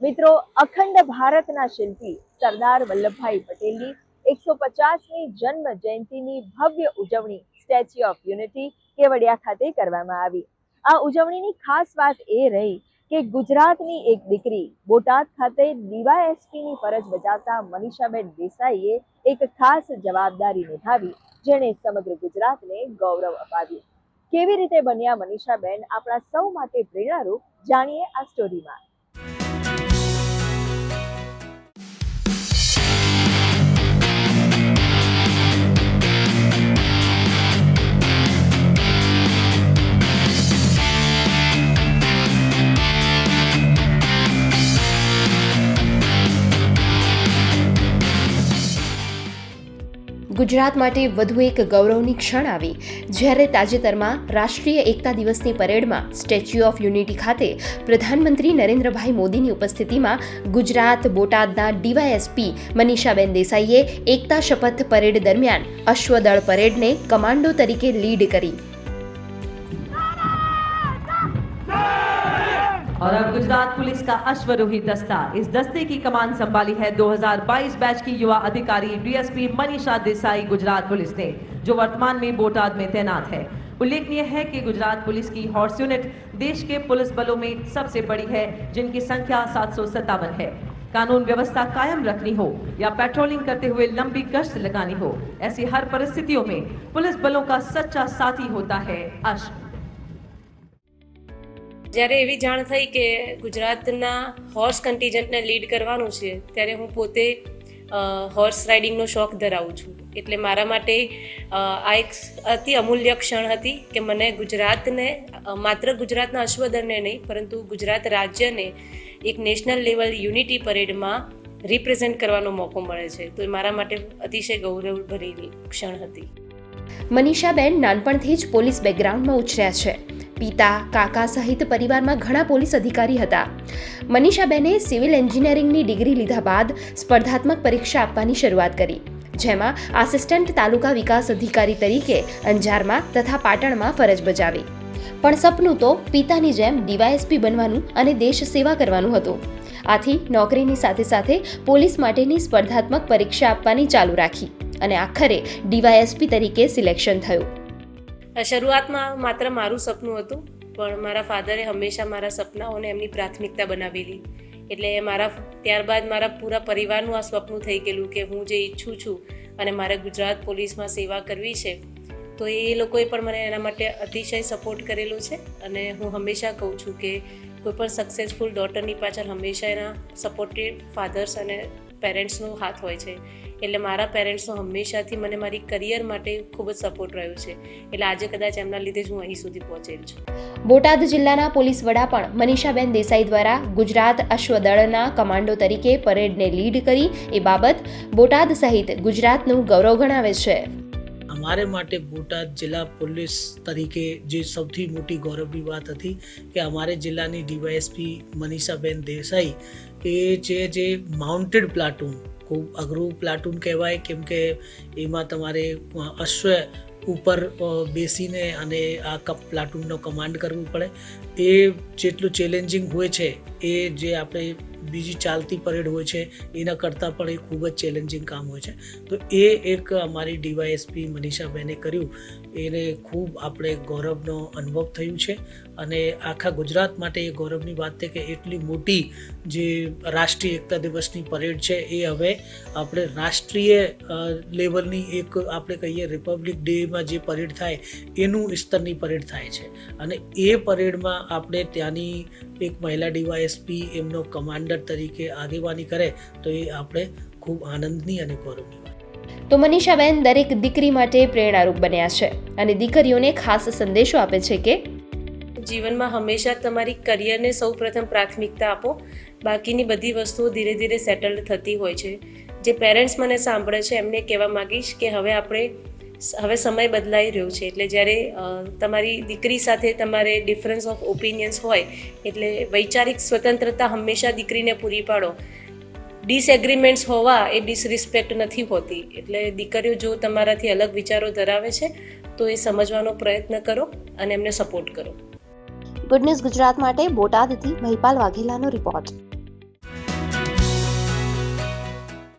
મિત્રો, અખંડ ભારતના શિલ્પી સરદાર વલ્લભભાઈ પટેલની એકસો પચાસમી જન્મ જયંતિની ભવ્ય ઉજવણી સ્ટેચ્યુ ઓફ યુનિટી કેવડિયા ખાતે કરવામાં આવી. આ ઉજવણીની ખાસ વાત એ રહી કે ગુજરાતની એક દીકરી બોટાદ ખાતે ડીવાયએસપીની ફરજ બજાવતા મનીષાબેન દેસાઈએ એક ખાસ જવાબદારી નિભાવી, જેણે સમગ્ર ગુજરાતને ગૌરવ અપાવ્યું. કેવી રીતે બન્યા મનીષાબેન? આપણા સૌ માટે પ્રેરણારૂપ જાણીએ આ સ્ટોરીમાં ગુજરાત માટે વધુ એક ગૌરવની ક્ષણ આવી. જ્યારે તાજેતરમાં રાષ્ટ્રીય એકતા દિવસની પરેડમાં સ્ટેચ્યુ ઓફ યુનિટી ખાતે પ્રધાનમંત્રી નરેન્દ્રભાઈ મોદીની ઉપસ્થિતિમાં ગુજરાત બોટાદના ડીવાયએસપી મનીષાબેન દેસાઈએ એકતા શપથ પરેડ દરમિયાન અશ્વદળ પરેડને કમાન્ડો તરીકે લીડ કરી. और अब गुजरात पुलिस का अश्वरोही दस्ता। इस दस्ते की कमान संभाली है 2022 बैच की युवा अधिकारी डीएसपी मनीषा देसाई गुजरात पुलिस ने, जो वर्तमान में बोटाद में तैनात है। उल्लेखनीय है कि गुजरात पुलिस की हॉर्स यूनिट देश के पुलिस बलों में सबसे बड़ी है, जिनकी संख्या सात सौ सत्तावन है। कानून व्यवस्था कायम रखनी हो या पेट्रोलिंग करते हुए लंबी गश्त लगानी हो, ऐसी हर परिस्थितियों में पुलिस बलों का सच्चा साथी होता है अश्व। જ્યારે એવી જાણ થઈ કે ગુજરાતના હોર્સ કન્ટિજન્ટને લીડ કરવાનું છે, ત્યારે હું પોતે હોર્સ રાઇડિંગનો શોખ ધરાવું છું. એટલે મારા માટે આ એક અતિ અમૂલ્ય ક્ષણ હતી કે મને ગુજરાતને માત્ર ગુજરાતના અશ્વદળને નહીં, પરંતુ ગુજરાત રાજ્યને એક નેશનલ લેવલ યુનિટી પરેડમાં રિપ્રેઝેન્ટ કરવાનો મોકો મળે છે. તો એ મારા માટે અતિશય ગૌરવભરી ક્ષણ હતી. મનીષાબેન નાનપણથી જ પોલીસ બેકગ્રાઉન્ડમાં ઉછર્યા છે. પિતા, કાકા સહિત પરિવારમાં ઘણા પોલીસ અધિકારી હતા. મનીષાબેને સિવિલ એન્જિનિયરિંગની ડિગ્રી લીધા બાદ સ્પર્ધાત્મક પરીક્ષા આપવાની શરૂઆત કરી, જેમાં આસિસ્ટન્ટ તાલુકા વિકાસ અધિકારી તરીકે અંજારમાં તથા પાટણમાં ફરજ બજાવી. પણ સપનું તો પિતાની જેમ ડીવાયએસપી બનવાનું અને દેશ સેવા કરવાનું હતું. આથી નોકરીની સાથે સાથે પોલીસ માટેની સ્પર્ધાત્મક પરીક્ષા આપવાની ચાલુ રાખી અને આખરે ડીવાયએસપી તરીકે સિલેક્શન થયું. શરૂઆતમાં માત્ર મારું સપનું હતું, પણ મારા ફાધરે હંમેશા મારા સપનાઓને એમની પ્રાથમિકતા બનાવેલી. એટલે મારા ત્યારબાદ મારા પૂરા પરિવારનું આ સ્વપ્ન થઈ ગયેલું કે હું જે ઈચ્છું છું અને મારે ગુજરાત પોલીસમાં સેવા કરવી છે, તો એ લોકોએ પણ મને એના માટે અતિશય સપોર્ટ કરેલો છે. અને હું હંમેશા કહું છું કે કોઈપણ સક્સેસફુલ ડોટરની પાછળ હંમેશા એના સપોર્ટેડ ફાધર્સ અને પેરેન્ટ્સનો હાથ હોય છે. એટલે મારા પેરેન્ટ્સનો હંમેશાથી મને મારી કરિયર માટે ખૂબ જ સપોર્ટ રહ્યો છે. એટલે આજે કદાચ એમના લીધે જ હું અહીં સુધી પહોંચેલ છું. બોટાદ જિલ્લાના પોલીસ વડા પણ મનીષાબેન દેસાઈ દ્વારા ગુજરાત અશ્વદળના કમાન્ડો તરીકે પરેડને લીડ કરી. એ બાબત બોટાદ સહિત ગુજરાતનું ગૌરવ ગણાવે છે. અમારે માટે બોટાદ જિલ્લા પોલીસ તરીકે જે સૌથી મોટી ગૌરવની વાત હતી કે અમારે જિલ્લાની ડીવાયએસપી મનીષાબેન દેસાઈ એ જે જે માઉન્ટેડ પ્લાટૂન ખૂબ અઘરું પ્લાટૂન કહેવાય, કેમ કે એમાં તમારે અશ્વ ઉપર બેસીને અને આ કપ પ્લાટૂનનો કમાન્ડ કરવું પડે. એ જેટલું ચેલેન્જિંગ હોય છે, એ જે આપણે બીજી ચાલતી પરેડ હોય છે, એના કરતાં પણ એ ખૂબ જ ચેલેન્જિંગ કામ હોય છે. તો એ એક અમારી ડીવાયએસપી મનીષાબેને કર્યું. એને ખૂબ આપણે ગૌરવનો અનુભવ થયું છે. અને આખા ગુજરાત માટે એ ગૌરવની વાત છે કે એટલી મોટી જે રાષ્ટ્રીય એકતા દિવસની પરેડ છે, એ હવે આપણે રાષ્ટ્રીય લેવલની એક આપણે કહીએ રિપબ્લિક ડેમાં જે પરેડ થાય, એનું સ્તરની પરેડ થાય છે. અને એ પરેડમાં આપણે ત્યાંની એક મહિલા ડીવાયએસપી, એમનો કમાન્ડર તરીકે આગેવાની કરે, તો એ આપણે ખૂબ આનંદની અને ગૌરવની વાત. તો મનીષાબેન દરેક દીકરી માટે પ્રેરણારૂપ બન્યા છે અને દીકરીઓને ખાસ સંદેશો આપે છે કે જીવનમાં હંમેશા તમારી કરિયરને સૌ પ્રથમ પ્રાથમિકતા આપો. બાકીની બધી વસ્તુઓ ધીરે ધીરે સેટલ થતી હોય છે. જે પેરેન્ટ્સ મને સાંભળે છે, એમને કહેવા માગીશ કે હવે આપણે હવે સમય બદલાઈ રહ્યો છે. એટલે જ્યારે તમારી દીકરી સાથે તમારે ડિફરન્સ ઓફ ઓપિનિયન્સ હોય, એટલે વૈચારિક સ્વતંત્રતા હંમેશા દીકરીને પૂરી પાડો. ડિસએગ્રીમેન્ટ્સ હોવા એ ડિસરિસ્પેક્ટ નથી હોતી. એટલે દીકરીઓ જો તમારાથી અલગ વિચારો ધરાવે છે, તો એ સમજવાનો પ્રયત્ન કરો અને એમને સપોર્ટ કરો. ગુડ ન્યૂઝ ગુજરાત માટે બોટાદથી મહિપાલ વાઘેલાનો રિપોર્ટ.